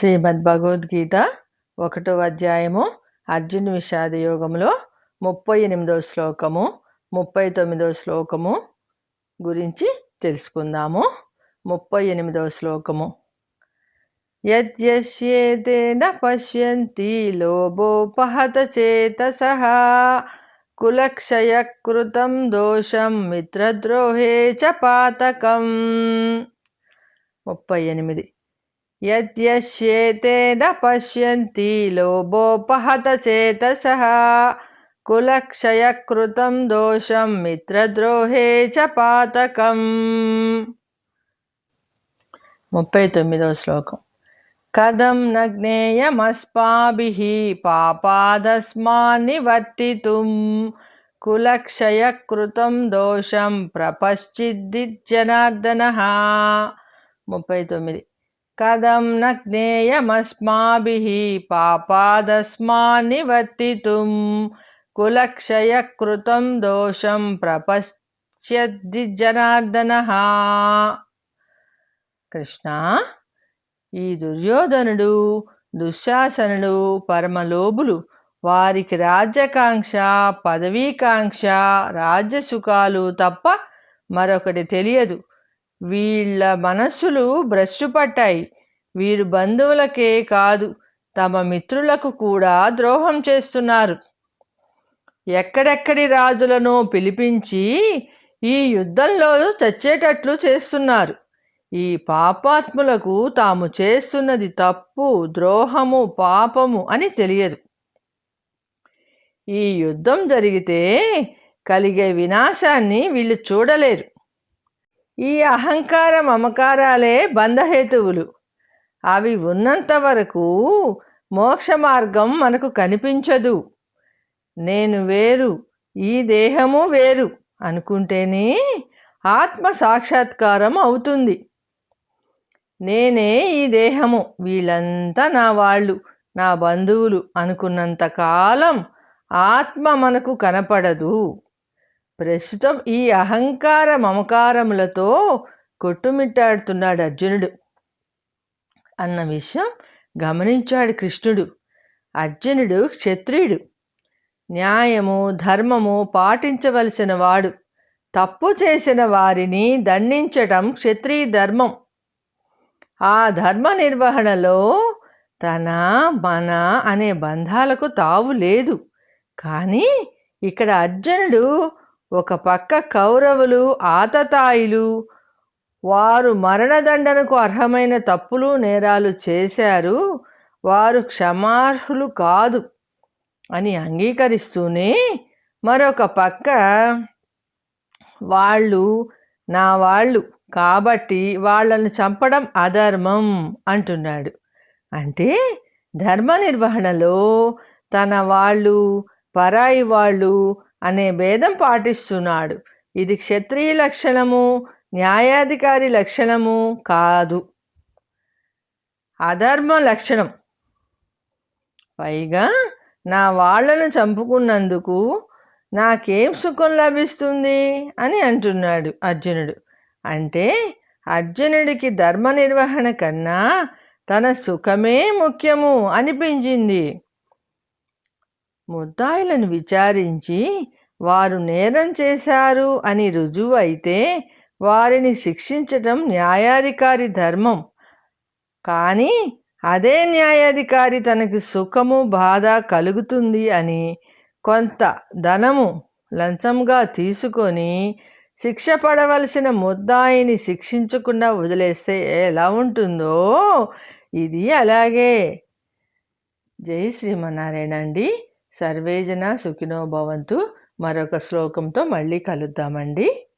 శ్రీమద్ భగవద్గీత ఒకటో అధ్యాయము అర్జున్ విషాద యోగంలో ముప్పై ఎనిమిదవ శ్లోకము ముప్పై తొమ్మిదవ శ్లోకము గురించి తెలుసుకుందాము. ముప్పై ఎనిమిదవ శ్లోకము. యద్యస్యేతేన పశ్యంతి లోభోపహత చేతసః కులక్షయకృతం దోషం మిత్రద్రోహే చ పాతకం. ముప్పై ఎనిమిది. యద్యస్యేతేన పశ్యంతి లోభోపహత చేతస కులక్షయకృతం దోషం మిత్రద్రోహే చ పాతకం ముప్పై తొమ్మిదవ శ్లోకం కథం న పాపాదస్మాన్ని వర్తితుం కులక్షయకృతం దోషం ప్రపశ్చిద్ది జనార్దన ముప్పై తొమ్మిది కథం న జ్ఞేయమస్మాభిः పాపాదస్మాన్నివర్తితుం కులక్షయకృతం దోషం ప్రపశ్యద్దిజ్జనార్దన కృష్ణ ఈ దుర్యోధనుడు దుశ్శాసనుడు పరమలోబులు వారికి రాజ్యకాంక్ష పదవీకాంక్ష రాజ్యసుఖాలు తప్ప మరొకటి తెలియదు. వీళ్ళ మనస్సులు బ్రష్ పట్టాయి. వీరు బంధువులకే కాదు తమ మిత్రులకు కూడా ద్రోహం చేస్తున్నారు. ఎక్కడెక్కడి రాజులను పిలిపించి ఈ యుద్ధంలో చచ్చేటట్లు చేస్తున్నారు. ఈ పాపాత్ములకు తాము చేస్తున్నది తప్పు ద్రోహము పాపము అని తెలియదు. ఈ యుద్ధం జరిగితే కలిగే వినాశాన్ని వీళ్ళు చూడలేరు. ఈ అహంకార మమకారాలే బంధహేతువులు. అవి ఉన్నంత వరకు మోక్ష మార్గం మనకు కనిపించదు. నేను వేరు ఈ దేహము వేరు అనుకుంటేనే ఆత్మ సాక్షాత్కారం అవుతుంది. నేనే ఈ దేహము వీళ్ళంతా నా వాళ్ళు నా బంధువులు అనుకున్నంత కాలం ఆత్మ మనకు కనపడదు. ప్రస్తుతం ఈ అహంకార మమకారములతో కొట్టుమిట్టాడుతున్నాడు అర్జునుడు. అన్న విషయం గమనించాడు కృష్ణుడు. అర్జునుడు క్షత్రియుడు. న్యాయము ధర్మము పాటించవలసిన వాడు. తప్పు చేసిన వారిని దండించటం క్షత్రియ ధర్మం. ఆ ధర్మ నిర్వహణలో తన మన అనే బంధాలకు తావు లేదు. కానీ ఇక్కడ అర్జునుడు ఒక పక్క కౌరవులు ఆతతాయిలు వారు మరణదండనకు అర్హమైన తప్పులు నేరాలు చేశారు. వారు క్షమార్హులు కాదు అని అంగీకరిస్తూనే మరొక పక్క వాళ్ళు నా వాళ్ళు కాబట్టి వాళ్ళను చంపడం అధర్మం అంటున్నాడు. అంటే ధర్మ నిర్వహణలో తన వాళ్ళు పరాయి వాళ్ళు అనే భేదం పాటిస్తున్నాడు. ఇది క్షత్రియ లక్షణము న్యాయాధికారి లక్షణము కాదు. అధర్మ లక్షణం. పైగా నా వాళ్ళను చంపుకున్నందుకు నాకేం సుఖం లభిస్తుంది అని అంటున్నాడు అర్జునుడు. అంటే అర్జునుడికి ధర్మ నిర్వహణ కన్నా తన సుఖమే ముఖ్యము అనిపించింది. ముద్దాయిలను విచారించి వారు నేరం చేశారు అని రుజువు అయితే వారిని శిక్షించటం న్యాయాధికారి ధర్మం. కానీ అదే న్యాయాధికారి తనకి సుఖము బాధ కలుగుతుంది అని కొంత ధనము లంచంగా తీసుకొని శిక్ష పడవలసిన ముద్దాయిని శిక్షించకుండా వదిలేస్తే ఎలా ఉంటుందో ఇది అలాగే. జై శ్రీమన్నారాయణ అండి. సర్వేజన సుఖినో భవంతు. మరొక శ్లోకంతో మళ్ళీ కలుద్దామండి.